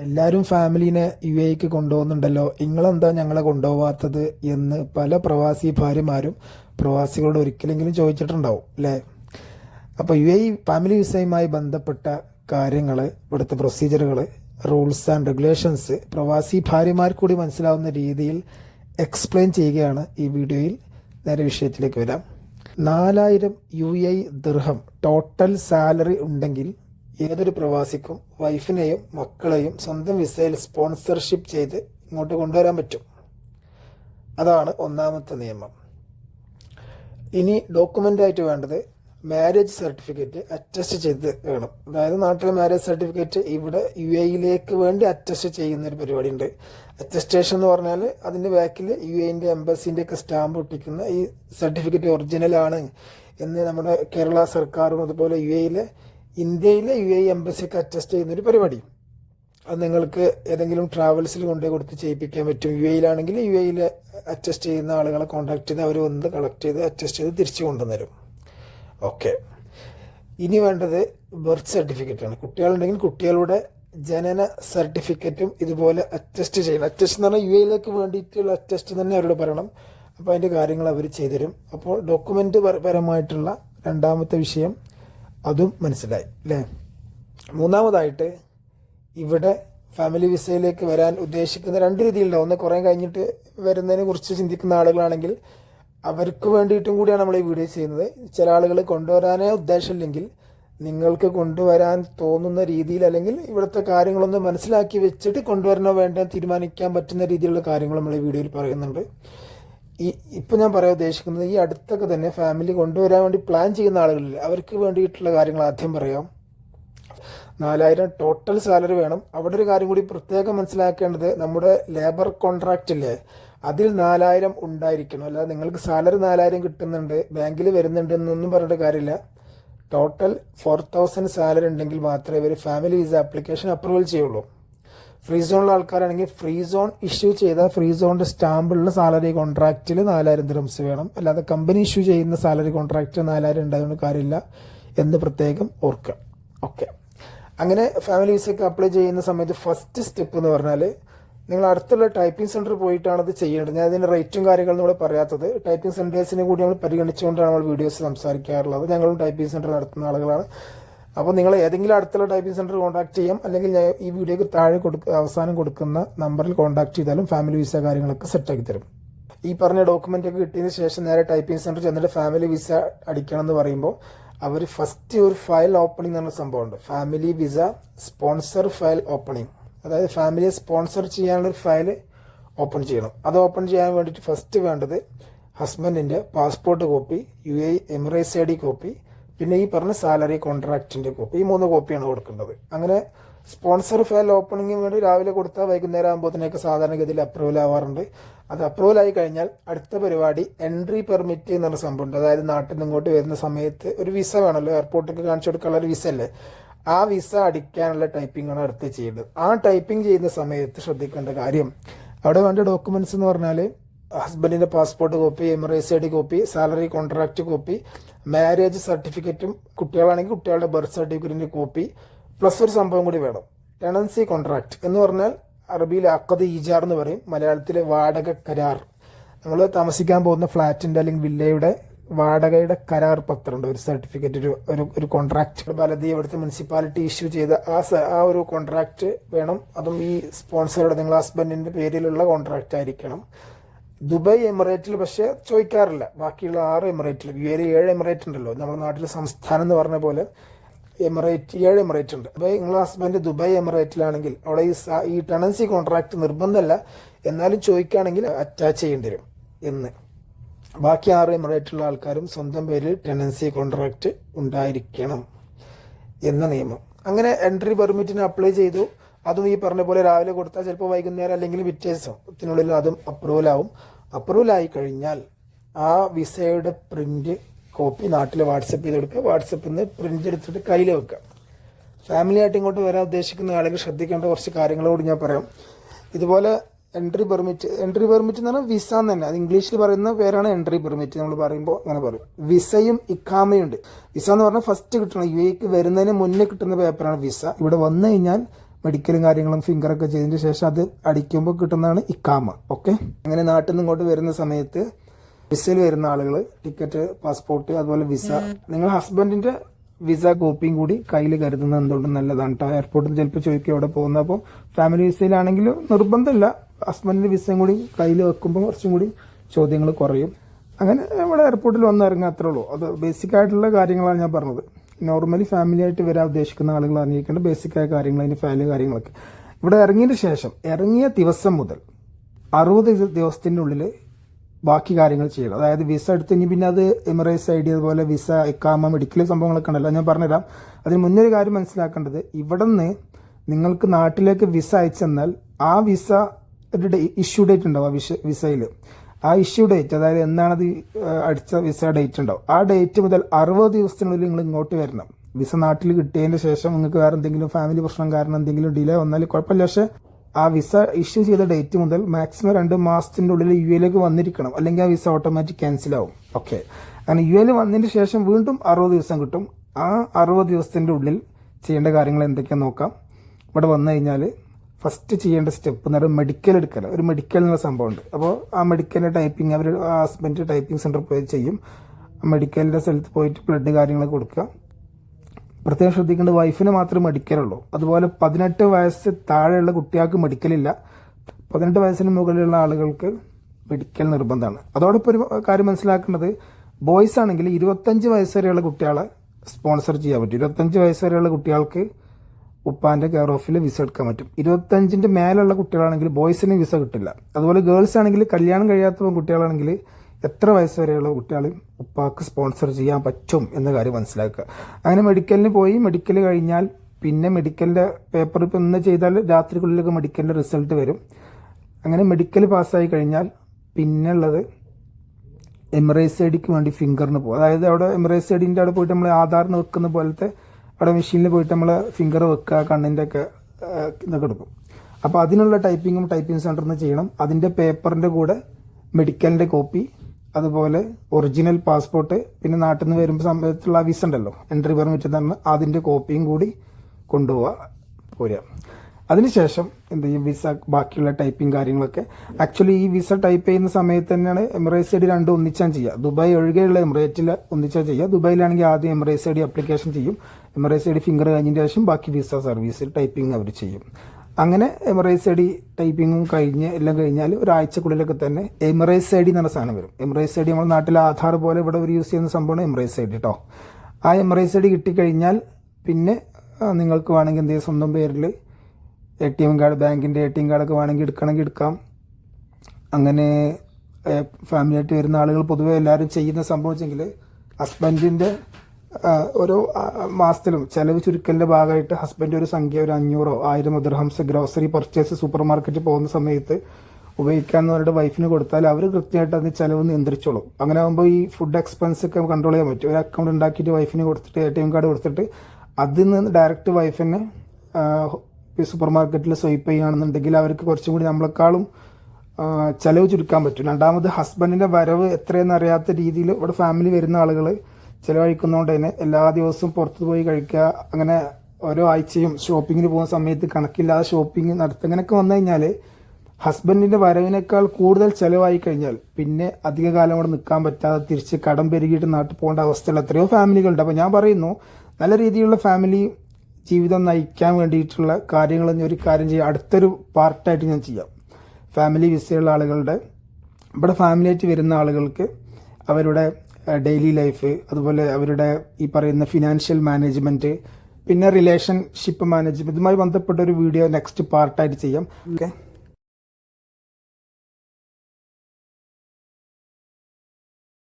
എല്ലാവരും ഫാമിലീനെ യു എക്ക് കൊണ്ടുപോകുന്നുണ്ടല്ലോ. നിങ്ങളെന്താ ഞങ്ങളെ കൊണ്ടുപോകാത്തത് എന്ന് പല പ്രവാസി ഭാര്യമാരും പ്രവാസികളോട് ഒരിക്കലെങ്കിലും ചോദിച്ചിട്ടുണ്ടാവും അല്ലേ? അപ്പോൾ യു എ ഫാമിലി വിസയുമായി ബന്ധപ്പെട്ട കാര്യങ്ങൾ ഇവിടുത്തെ പ്രൊസീജിയറുകൾ റൂൾസ് ആൻഡ് റെഗുലേഷൻസ് പ്രവാസി ഭാര്യമാർ കൂടി മനസ്സിലാവുന്ന രീതിയിൽ എക്സ്പ്ലെയിൻ ചെയ്യുകയാണ് ഈ വീഡിയോയിൽ. നേരെ വിഷയത്തിലേക്ക് വരാം. നാലായിരം യു എ ദിർഹം ടോട്ടൽ സാലറി ഉണ്ടെങ്കിൽ ഏതൊരു പ്രവാസിക്കും വൈഫിനെയും മക്കളെയും സ്വന്തം വിസയിൽ സ്പോൺസർഷിപ്പ് ചെയ്ത് ഇങ്ങോട്ട് കൊണ്ടുവരാൻ പറ്റും. അതാണ് ഒന്നാമത്തെ നിയമം. ഇനി ഡോക്യുമെന്റ് ആയിട്ട് വേണ്ടത് മാരേജ് സർട്ടിഫിക്കറ്റ് അറ്റസ്റ്റ് ചെയ്ത് വേണം. അതായത് നാട്ടിലെ മാരേജ് സർട്ടിഫിക്കറ്റ് ഇവിടെ യു എയിലേക്ക് വേണ്ടി അറ്റസ്റ്റ് ചെയ്യുന്ന ഒരു പരിപാടി ഉണ്ട് അറ്റസ്റ്റേഷൻ എന്ന് പറഞ്ഞാൽ അതിന്റെ ബാക്കിൽ യു എന്റെ എംബസിന്റെ ഒക്കെ സ്റ്റാമ്പ് ഒട്ടിക്കുന്ന ഈ സർട്ടിഫിക്കറ്റ് ഒറിജിനലാണ് എന്ന് നമ്മുടെ കേരള സർക്കാരും അതുപോലെ യു എയിലെ ഇന്ത്യയിലെ യു എ എംബസിയൊക്കെ അറ്റസ്റ്റ് ചെയ്യുന്ന ഒരു പരിപാടി. അത് നിങ്ങൾക്ക് ഏതെങ്കിലും ട്രാവൽസിൽ കൊണ്ടുപോയി കൊടുത്ത് ചെയ്യിപ്പിക്കാൻ പറ്റും. യു എയിലാണെങ്കിൽ യു എയിൽ അറ്റസ്റ്റ് ചെയ്യുന്ന ആളുകളെ കോൺടാക്ട് ചെയ്ത് അവർ വന്ന് കളക്ട് ചെയ്ത് അറ്റസ്റ്റ് ചെയ്ത് തിരിച്ചു കൊണ്ടുവന്നരും. ഓക്കെ ഇനി വേണ്ടത് ബർത്ത് സർട്ടിഫിക്കറ്റാണ് കുട്ടികളുണ്ടെങ്കിൽ കുട്ടികളുടെ ജനന സർട്ടിഫിക്കറ്റും ഇതുപോലെ അറ്റസ്റ്റ് ചെയ്യണം. അറ്റസ്റ്റ് എന്ന് പറഞ്ഞാൽ യു എയിലേക്ക് വേണ്ടിയിട്ടുള്ള അറ്റസ്റ്റ് തന്നെ അവരോട് പറയണം. അപ്പോൾ അതിന്റെ കാര്യങ്ങൾ അവർ ചെയ്തുതരും. അപ്പോൾ ഡോക്യുമെന്റ് പരമായിട്ടുള്ള രണ്ടാമത്തെ വിഷയം അതും മനസ്സിലായി അല്ലേ മൂന്നാമതായിട്ട് ഇവിടെ ഫാമിലി വിസയിലേക്ക് വരാൻ ഉദ്ദേശിക്കുന്ന രണ്ട് രീതിയിലുണ്ടാവും ഒന്ന് കുറേ കഴിഞ്ഞിട്ട് വരുന്നതിനെ കുറിച്ച് ചിന്തിക്കുന്ന ആളുകളാണെങ്കിൽ അവർക്ക് വേണ്ടിയിട്ടും കൂടിയാണ് നമ്മൾ ഈ വീഡിയോ ചെയ്യുന്നത്. ചില ആളുകൾ കൊണ്ടുവരാനേ ഉദ്ദേശമില്ലെങ്കിൽ നിങ്ങൾക്ക് കൊണ്ടുവരാൻ തോന്നുന്ന രീതിയിൽ അല്ലെങ്കിൽ ഇവിടുത്തെ കാര്യങ്ങളൊന്ന് മനസ്സിലാക്കി വെച്ചിട്ട് കൊണ്ടുവരണോ വേണ്ടോ തീരുമാനിക്കാൻ പറ്റുന്ന രീതിയിലുള്ള കാര്യങ്ങൾ നമ്മൾ ഈ വീഡിയോയിൽ പറയുന്നുണ്ട്. ഈ ഇപ്പം ഞാൻ പറയാൻ ഉദ്ദേശിക്കുന്നത് ഈ അടുത്തൊക്കെ തന്നെ ഫാമിലി കൊണ്ടുവരാൻ വേണ്ടി പ്ലാൻ ചെയ്യുന്ന ആളുകളില്ല അവർക്ക് വേണ്ടിയിട്ടുള്ള കാര്യങ്ങൾ ആദ്യം പറയാം. നാലായിരം ടോട്ടൽ സാലറി വേണം. അവിടെ ഒരു കാര്യം കൂടി പ്രത്യേകം മനസ്സിലാക്കേണ്ടത് നമ്മുടെ ലേബർ കോൺട്രാക്റ്റ് ഇല്ലേ അതിൽ നാലായിരം ഉണ്ടായിരിക്കണം. അല്ലാതെ നിങ്ങൾക്ക് സാലറി നാലായിരം കിട്ടുന്നുണ്ട് ബാങ്കിൽ വരുന്നുണ്ട് എന്നൊന്നും പറഞ്ഞിട്ട് കാര്യമില്ല. ടോട്ടൽ ഫോർ തൗസൻഡ് സാലറി ഉണ്ടെങ്കിൽ മാത്രമേ ഇവർ ഫാമിലി വിസ ആപ്ലിക്കേഷൻ അപ്രൂവൽ ചെയ്യുള്ളൂ. ഫ്രീ സോണിലെ ആൾക്കാരാണെങ്കിൽ ഫ്രീ സോൺ ഇഷ്യൂ ചെയ്ത ഫ്രീ സോണിന്റെ സ്റ്റാമ്പിലുള്ള സാലറി കോൺട്രാക്റ്റിൽ നാലായിരം ദിറംസ് വേണം. അല്ലാതെ കമ്പനി ഇഷ്യൂ ചെയ്യുന്ന സാലറി കോൺട്രാക്റ്റ് നാലായിരം ഉണ്ടായതുകൊണ്ട് കാര്യമില്ല എന്ന് പ്രത്യേകം ഓർക്കുക. ഓക്കെ അങ്ങനെ ഫാമിലി വിസയ്ക്ക് അപ്ലൈ ചെയ്യുന്ന സമയത്ത് ഫസ്റ്റ് സ്റ്റെപ്പ് എന്ന് പറഞ്ഞാൽ നിങ്ങൾ അടുത്തുള്ള ടൈപ്പിംഗ് സെന്റർ പോയിട്ടാണ് ഇത് ചെയ്യേണ്ടത്. ഞാൻ അതിന്റെ റേറ്റും കാര്യങ്ങളും നമ്മൾ പറയാത്തത്. ടൈപ്പിംഗ് സെന്റേഴ്സിനെ കൂടി നമ്മൾ പരിഗണിച്ചുകൊണ്ടാണ് നമ്മൾ വീഡിയോസ് സംസാരിക്കാറുള്ളത്. ഞങ്ങളും ടൈപ്പിംഗ് സെന്റർ നടത്തുന്ന ആളുകളാണ്. അപ്പോൾ നിങ്ങൾ ഏതെങ്കിലും അടുത്തുള്ള ടൈപ്പിംഗ് സെന്റർ കോൺടാക്ട് ചെയ്യാം. അല്ലെങ്കിൽ ഞാൻ ഈ വീഡിയോക്ക് താഴെ കൊടുക്ക അവസാനം കൊടുക്കുന്ന നമ്പറിൽ കോൺടാക്ട് ചെയ്താലും ഫാമിലി വിസ കാര്യങ്ങളൊക്കെ സെറ്റാക്കി തരും. ഈ പറഞ്ഞ ഡോക്യുമെന്റ് ഒക്കെ കിട്ടിയതിന് ശേഷം നേരെ ടൈപ്പിംഗ് സെന്റർ ചെന്നിട്ട് ഫാമിലി വിസ അടിക്കണം എന്ന് പറയുമ്പോൾ അവർ ഫസ്റ്റ് ഒരു ഫയൽ ഓപ്പണിംഗ് എന്ന സംഭവമുണ്ട്. Family visa sponsor file opening അതായത് ഫാമിലിയെ സ്പോൺസർ ചെയ്യാനുള്ള ഒരു ഫയൽ ഓപ്പൺ ചെയ്യണം. അത് ഓപ്പൺ ചെയ്യാൻ വേണ്ടിയിട്ട് ഫസ്റ്റ് വേണ്ടത് ഹസ്ബൻഡിന്റെ passport copy U A Emirates I D copy പിന്നെ ഈ പറഞ്ഞ സാലറി കോൺട്രാക്റ്റിന്റെ കോപ്പി ഈ മൂന്ന് കോപ്പിയാണ് കൊടുക്കേണ്ടത് അങ്ങനെ സ്പോൺസർ ഫയൽ ഓപ്പണിംഗിന് വേണ്ടി രാവിലെ കൊടുത്താൽ വൈകുന്നേരം ആകുമ്പോഴത്തേക്ക് സാധാരണഗതിയിൽ അപ്രൂവൽ ആവാറുണ്ട്. അത് അപ്രൂവൽ ആയി കഴിഞ്ഞാൽ അടുത്ത പരിപാടി എൻട്രി പെർമിറ്റ് എന്ന് പറഞ്ഞ സംഭവമുണ്ട്. അതായത് നാട്ടിൽ നിന്ന് ഇങ്ങോട്ട് വരുന്ന സമയത്ത് ഒരു വിസ വേണമല്ലോ എയർപോർട്ടിൽ കാണിച്ചു കൊടുക്കാനുള്ള ഒരു വിസ അല്ലേ? ആ വിസ അടിക്കാനുള്ള ടൈപ്പിംഗ് ആണ് അടുത്ത് ചെയ്യേണ്ടത് ആ ടൈപ്പിംഗ് ചെയ്യുന്ന സമയത്ത് ശ്രദ്ധിക്കേണ്ട കാര്യം അവിടെ വേണ്ട ഡോക്യുമെന്റ്സ് എന്ന് പറഞ്ഞാൽ ഹസ്ബൻഡിന്റെ passport copy Emirates I D copy salary contract copy marriage സർട്ടിഫിക്കറ്റും കുട്ടികളാണെങ്കിൽ കുട്ടികളുടെ ബർത്ത് സർട്ടിഫിക്കറ്റിന്റെ കോപ്പി പ്ലസ് ഒരു സംഭവം കൂടി വേണം. ടെണൻസി കോൺട്രാക്ട് എന്ന് പറഞ്ഞാൽ അറബിയിൽ അക്കത് ഈജാർ എന്ന് പറയും. മലയാളത്തിലെ വാടക കരാർ. നമ്മൾ താമസിക്കാൻ പോകുന്ന ഫ്ലാറ്റിന്റെ അല്ലെങ്കിൽ വില്ലയുടെ വാടകയുടെ കരാർ പത്രമുണ്ട്. ഒരു സർട്ടിഫിക്കറ്റ് ഒരു ഒരു ഒരു കോൺട്രാക്ട് ബലതി ഇവിടുത്തെ മുനിസിപ്പാലിറ്റി ഇഷ്യൂ ചെയ്ത ആ ആ ഒരു കോൺട്രാക്ട് വേണം. അതും ഈ സ്പോൺസറുടെ നിങ്ങളുടെ ഹസ്ബൻഡിന്റെ പേരിലുള്ള കോൺട്രാക്റ്റ് ആയിരിക്കണം. ദുബായ് എമിറേറ്റിൽ പക്ഷേ ചോദിക്കാറില്ല. ബാക്കിയുള്ള ആറ് എമിറേറ്റിൽ യു എയിൽ ഏഴ് എമിറേറ്റ് ഉണ്ടല്ലോ. നമ്മുടെ നാട്ടിലെ സംസ്ഥാനം എന്ന് പറഞ്ഞ പോലെ എമിറേറ്റ് ഏഴ് എമിറേറ്റ് ഉണ്ട്. അപ്പോൾ നിങ്ങളുടെ ഹസ്ബൻഡ് ദുബായ് എമിറേറ്റിലാണെങ്കിൽ അവിടെ ഈ ഈ ടെണൻസി കോൺട്രാക്ട് നിർബന്ധമല്ല. എന്നാലും ചോദിക്കുകയാണെങ്കിൽ അറ്റാച്ച് ചെയ്യേണ്ടി വരും എന്ന്. ബാക്കി ആറ് എമിറേറ്റിലുള്ള ആൾക്കാരും സ്വന്തം പേരിൽ ടെനൻസി കോൺട്രാക്ട് ഉണ്ടായിരിക്കണം എന്ന നിയമം. അങ്ങനെ എൻട്രി പെർമിറ്റിന് അപ്ലൈ ചെയ്തു. അതും ഈ പറഞ്ഞ പോലെ രാവിലെ കൊടുത്താൽ ചിലപ്പോൾ വൈകുന്നേരം അല്ലെങ്കിൽ പിറ്റേ അതും അപ്രൂവൽ ആവും. അപ്രൂവൽ ആയി കഴിഞ്ഞാൽ ആ വിസയുടെ പ്രിന്റ് കോപ്പി നാട്ടിൽ വാട്സപ്പ് ചെയ്ത് കൊടുക്കുക. വാട്സപ്പിൽ നിന്ന് പ്രിന്റ് എടുത്തിട്ട് കയ്യിൽ വെക്കുക. ഫാമിലി ആയിട്ട് ഇങ്ങോട്ട് വരാൻ ഉദ്ദേശിക്കുന്ന ആളുകൾ ശ്രദ്ധിക്കേണ്ട കുറച്ച് കാര്യങ്ങളോട് ഞാൻ പറയാം. ഇതുപോലെ എൻട്രി പെർമിറ്റ് എൻട്രി പെർമിറ്റ് എന്ന് പറഞ്ഞാൽ വിസ എന്ന് തന്നെ. അത് ഇംഗ്ലീഷിൽ പറയുന്ന പേരാണ് എൻട്രി പെർമിറ്റ് നമ്മൾ പറയുമ്പോൾ അങ്ങനെ പറയും. വിസയും ഇക്കാമയും ഉണ്ട്. വിസ എന്ന് പറഞ്ഞാൽ ഫസ്റ്റ് കിട്ടണം. യു എക്ക് വരുന്നതിന് മുന്നേ കിട്ടുന്ന പേപ്പറാണ് വിസ. ഇവിടെ വന്നു കഴിഞ്ഞാൽ മെഡിക്കലും കാര്യങ്ങളും ഫിംഗറൊക്കെ ചെയ്തതിന് ശേഷം അത് അടിക്കുമ്പോൾ കിട്ടുന്നതാണ് ഇക്കാമ ഓക്കെ അങ്ങനെ നാട്ടിൽ നിന്ന് ഇങ്ങോട്ട് വരുന്ന സമയത്ത് വിസയിൽ വരുന്ന ആളുകൾ ടിക്കറ്റ് പാസ്പോർട്ട് അതുപോലെ വിസ. നിങ്ങൾ ഹസ്ബൻഡിന്റെ വിസ കോപ്പിയും കൂടി കയ്യിൽ കരുതുന്നത് എന്തുകൊണ്ടും നല്ലതാണ് കേട്ടോ എയർപോർട്ടിൽ ചിലപ്പോൾ ചോദിക്കും അവിടെ പോകുന്ന. അപ്പോൾ ഫാമിലി വിസയിലാണെങ്കിൽ നിർബന്ധമില്ല. ഹസ്ബൻഡിന്റെ വിസയും കൂടി കയ്യിൽ വെക്കുമ്പോൾ കുറച്ചും കൂടി ചോദ്യങ്ങൾ കുറയും. അങ്ങനെ നമ്മുടെ എയർപോർട്ടിൽ വന്നിറങ്ങാത്രേ ഉള്ളൂ. അത് ബേസിക് ആയിട്ടുള്ള കാര്യങ്ങളാണ് ഞാൻ പറഞ്ഞത്. നോർമലി ഫാമിലി ആയിട്ട് വരാൻ ഉദ്ദേശിക്കുന്ന ആളുകൾ അറിഞ്ഞിരിക്കേണ്ട ബേസിക് ആയ കാര്യങ്ങൾ അതിന്റെ ഫാമിലി കാര്യങ്ങളൊക്കെ. ഇവിടെ ഇറങ്ങിയതിന് ശേഷം ഇറങ്ങിയ ദിവസം മുതൽ അറുപത് ദിവസത്തിന്റെ ഉള്ളിൽ ബാക്കി കാര്യങ്ങൾ ചെയ്യണം അതായത് വിസ എടുത്ത് ഇനി പിന്നെ അത് എമിറേറ്റ്സ് ഐ ഡി അതുപോലെ വിസ എക്കാമ മെഡിക്കൽ സംഭവങ്ങളൊക്കെ ഉണ്ടല്ലോ ഞാൻ പറഞ്ഞുതരാം. അതിന് മുന്നേ ഒരു കാര്യം മനസ്സിലാക്കേണ്ടത് ഇവിടെ നിന്ന് നിങ്ങൾക്ക് നാട്ടിലേക്ക് വിസ അയച്ചെന്നാൽ ആ വിസ ഒരു ഇഷ്യൂ ഡേറ്റ് ഉണ്ടാവും ആ വിസ വിസയിൽ ആ ഇഷ്യൂ ഡേറ്റ് അതായത് എന്നാണത് അടിച്ച വിസ ഡേറ്റ് ഉണ്ടാവും ആ ഡേറ്റ് മുതൽ അറുപത് ദിവസത്തിനുള്ളിൽ നിങ്ങൾ ഇങ്ങോട്ട് വരണം. വിസ നാട്ടിൽ കിട്ടിയതിന് ശേഷം നിങ്ങൾക്ക് വേറെ എന്തെങ്കിലും ഫാമിലി പ്രശ്നം കാരണം എന്തെങ്കിലും ഡിലേ വന്നാൽ കുഴപ്പമില്ല. പക്ഷേ ആ വിസ ഇഷ്യൂ ചെയ്ത ഡേറ്റ് മുതൽ മാക്സിമം രണ്ട് മാസത്തിന്റെ ഉള്ളിൽ യു എയിലേക്ക് വന്നിരിക്കണം. അല്ലെങ്കിൽ ആ വിസ ഓട്ടോമാറ്റിക് ക്യാൻസൽ ആവും. ഓക്കെ അങ്ങനെ യു എയിൽ വന്നതിന് ശേഷം വീണ്ടും അറുപത് ദിവസം കിട്ടും. ആ അറുപത് ദിവസത്തിന്റെ ഉള്ളിൽ ചെയ്യേണ്ട കാര്യങ്ങൾ എന്തൊക്കെയാണെന്ന് നോക്കാം. ഇവിടെ വന്നു കഴിഞ്ഞാൽ ഫസ്റ്റ് ചെയ്യേണ്ട സ്റ്റെപ്പ് എന്ന് പറയുന്നത് മെഡിക്കൽ എടുക്കൽ ഒരു മെഡിക്കൽ എന്നുള്ള സംഭവമുണ്ട്. അപ്പോൾ ആ മെഡിക്കലിന്റെ ടൈപ്പിംഗ് അവർ ഹസ്ബൻഡ് ടൈപ്പിംഗ് സെന്റർ പോയി ചെയ്യും. മെഡിക്കലിന്റെ സ്ഥലത്ത് പോയിട്ട് ബ്ലഡ് കാര്യങ്ങൾ കൊടുക്കുക. പ്രത്യേകം ശ്രദ്ധിക്കേണ്ട വൈഫിന് മാത്രമേ മെഡിക്കലുള്ളൂ അതുപോലെ പതിനെട്ട് വയസ്സ് താഴെയുള്ള കുട്ടികൾക്ക് മെഡിക്കലില്ല പതിനെട്ട് വയസ്സിന് മുകളിലുള്ള ആളുകൾക്ക് മെഡിക്കൽ നിർബന്ധമാണ്. അതോടൊപ്പം ഒരു കാര്യം മനസ്സിലാക്കേണ്ടത് ബോയ്സ് ആണെങ്കിൽ ഇരുപത്തഞ്ച് വയസ്സ് വരെയുള്ള കുട്ടികളെ സ്പോൺസർ ചെയ്യാൻ പറ്റും. ഇരുപത്തഞ്ച് വയസ്സ് വരെയുള്ള കുട്ടികൾക്ക് ഉപ്പാന്റെ കെയർ ഓഫിൽ വിസ എടുക്കാൻ പറ്റും. ഇരുപത്തഞ്ചിന്റെ മേലുള്ള കുട്ടികളാണെങ്കിൽ ബോയ്സിന് വിസ കിട്ടില്ല. അതുപോലെ ഗേൾസ് ആണെങ്കിൽ കല്യാണം കഴിയാത്ത കുട്ടികളാണെങ്കിൽ എത്ര വയസ്സ് വരെയുള്ള കുട്ടികൾ ഉപ്പാക്ക് സ്പോൺസർ ചെയ്യാൻ പറ്റും എന്ന കാര്യം മനസ്സിലാക്കുക. അങ്ങനെ മെഡിക്കലിന് പോയി മെഡിക്കൽ കഴിഞ്ഞാൽ പിന്നെ മെഡിക്കലിന്റെ പേപ്പർ ഇപ്പം ഇന്ന് ചെയ്താൽ രാത്രിക്കുള്ളിലൊക്കെ മെഡിക്കലിന്റെ റിസൾട്ട് വരും. അങ്ങനെ മെഡിക്കൽ പാസ്സായി കഴിഞ്ഞാൽ പിന്നെ ഉള്ളത് ഐ ഡിക്ക് വേണ്ടി ഫിംഗറിന് പോകും അതായത് അവിടെ എമിറേസ് ഐ ഡിന്റെ അവിടെ പോയിട്ട് നമ്മൾ ആധാറിന് വെക്കുന്ന പോലത്തെ അവിടെ മെഷീനിൽ പോയിട്ട് നമ്മൾ ഫിംഗർ വെക്കുക കണ്ണിന്റെ ഒക്കെ ഇതൊക്കെ എടുക്കും. അപ്പോൾ അതിനുള്ള ടൈപ്പിങ്ങും ടൈപ്പിംഗ് സെന്ററിൽ നിന്ന് ചെയ്യണം. അതിന്റെ പേപ്പറിന്റെ കൂടെ മെഡിക്കലിന്റെ കോപ്പി അതുപോലെ ഒറിജിനൽ പാസ്പോർട്ട് പിന്നെ നാട്ടിൽ നിന്ന് വരുമ്പോൾ സമയത്തുള്ള വിസ ഉണ്ടല്ലോ എൻട്രി പെർമിറ്റ് തന്നെ അതിന്റെ കോപ്പിയും കൂടി കൊണ്ടുപോവുക പോരുക അതിനുശേഷം എന്ത് ചെയ്യും? വിസ ബാക്കിയുള്ള ടൈപ്പിംഗ് കാര്യങ്ങളൊക്കെ. ആക്ച്വലി ഈ വിസ ടൈപ്പ് ചെയ്യുന്ന സമയത്ത് തന്നെയാണ് എമിറേറ്റ്സ് ഐ ഡി രണ്ടും ഒന്നിച്ചാൽ ചെയ്യുക. ദുബായ് ഒഴികെയുള്ള എമിറേറ്റിൽ ഒന്നിച്ചാൽ ചെയ്യുക. ദുബായിലാണെങ്കിൽ ആദ്യം എമിറേറ്റ്സ് ഐ ഡി അപ്ലിക്കേഷൻ ചെയ്യും. എമിറേറ്റ്സ് ഐ ഡി ഫിംഗർ കഴിഞ്ഞതിന് ശേഷം ബാക്കി വിസ സർവീസ് ടൈപ്പിംഗ് അവർ ചെയ്യും. അങ്ങനെ എമിറേറ്റ്സ് ഐ ഡി ടൈപ്പിങ്ങും കഴിഞ്ഞ് എല്ലാം കഴിഞ്ഞാൽ ഒരാഴ്ചക്കുള്ളിലൊക്കെ തന്നെ എമിറേറ്റ്സ് ഐ ഡി എന്ന സാധനം വരും. എമിറേറ്റ്സ് ഐ ഡി നമ്മുടെ നാട്ടിലെ ആധാർ പോലെ ഇവിടെ ഒരു യൂസ് ചെയ്യുന്ന സംഭവമാണ് എമിറേറ്റ്സ് ഐ ഡി കേട്ടോ ആ എമിറേറ്റ്സ് ഐ ഡി കിട്ടിക്കഴിഞ്ഞാൽ പിന്നെ നിങ്ങൾക്ക് വേണമെങ്കിൽ എന്തെങ്കിലും സ്വന്തം പേരിൽ എ ടി എം കാർഡ് ബാങ്കിന്റെ എ ടി എം കാർഡൊക്കെ വേണമെങ്കിൽ എടുക്കണമെങ്കിൽ എടുക്കാം. അങ്ങനെ ഫാമിലി ആയിട്ട് വരുന്ന ആളുകൾ പൊതുവേ എല്ലാവരും ചെയ്യുന്ന സംഭവം വെച്ചെങ്കിൽ ഹസ്ബൻഡിന്റെ ഓരോ മാസത്തിലും ചെലവ് ചുരുക്കലിന്റെ ഭാഗമായിട്ട് ഹസ്ബൻഡ് ഒരു സംഖ്യ ഒരു അഞ്ഞൂറോ ആയിരം ദർഹംസ് ഗ്രോസറി പർച്ചേസ് സൂപ്പർ മാർക്കറ്റിൽ പോകുന്ന സമയത്ത് ഉപയോഗിക്കാൻ പറഞ്ഞിട്ട് വൈഫിന് കൊടുത്താൽ അവർ കൃത്യമായിട്ട് അതിന് ചിലവ് നിയന്ത്രിച്ചോളും. അങ്ങനെ ആകുമ്പോൾ ഈ ഫുഡ് എക്സ്പെൻസ് ഒക്കെ കൺട്രോൾ ചെയ്യാൻ പറ്റും. ഒരു അക്കൗണ്ട് ഉണ്ടാക്കിയിട്ട് വൈഫിന് കൊടുത്തിട്ട് എ ടി എം കാർഡ് കൊടുത്തിട്ട് അതിൽ നിന്ന് ഡയറക്റ്റ് വൈഫിനെ സൂപ്പർ മാർക്കറ്റിൽ സ്വൈപ്പ് ചെയ്യുകയാണെന്നുണ്ടെങ്കിൽ അവർക്ക് കുറച്ചും കൂടി നമ്മളെക്കാളും ചെലവ് ചുരുക്കാൻ പറ്റും. രണ്ടാമത് ഹസ്ബൻഡിന്റെ വരവ് എത്രയെന്ന് അറിയാത്ത രീതിയിൽ ഇവിടെ ഫാമിലി വരുന്ന ആളുകൾ ചിലവഴിക്കുന്നതുകൊണ്ട് തന്നെ എല്ലാ ദിവസവും പുറത്ത് പോയി കഴിക്കുക അങ്ങനെ ഓരോ ആഴ്ചയും ഷോപ്പിങ്ങിന് പോകുന്ന സമയത്ത് കണക്കില്ലാതെ ഷോപ്പിംഗ് നടത്തുക അങ്ങനെയൊക്കെ വന്നു കഴിഞ്ഞാൽ ഹസ്ബൻഡിന്റെ വരവിനേക്കാൾ കൂടുതൽ ചിലവായി കഴിഞ്ഞാൽ പിന്നെ അധിക കാലം അവിടെ നിൽക്കാൻ പറ്റാതെ തിരിച്ച് കടം പെരുകിയിട്ട് നാട്ടിൽ പോകേണ്ട അവസ്ഥയുള്ള എത്രയോ ഫാമിലികളുണ്ട് അപ്പോൾ ഞാൻ പറയുന്നു നല്ല രീതിയിലുള്ള ഫാമിലി ജീവിതം നയിക്കാൻ വേണ്ടിയിട്ടുള്ള കാര്യങ്ങൾ ഒരു കാര്യം ചെയ്യാം. അടുത്തൊരു പാർട്ടായിട്ട് ഞാൻ ചെയ്യാം. ഫാമിലി വിസയുള്ള ആളുകളുടെ ഇവിടെ ഫാമിലി ആയിട്ട് വരുന്ന ആളുകൾക്ക് അവരുടെ ഡെയിലി ലൈഫ് അതുപോലെ അവരുടെ ഈ പറയുന്ന ഫിനാൻഷ്യൽ മാനേജ്മെന്റ് പിന്നെ റിലേഷൻഷിപ്പ് മാനേജ്മെന്റ് ഇതുമായി ബന്ധപ്പെട്ട ഒരു വീഡിയോ നെക്സ്റ്റ് പാർട്ടായിട്ട് ചെയ്യാം. ഓക്കെ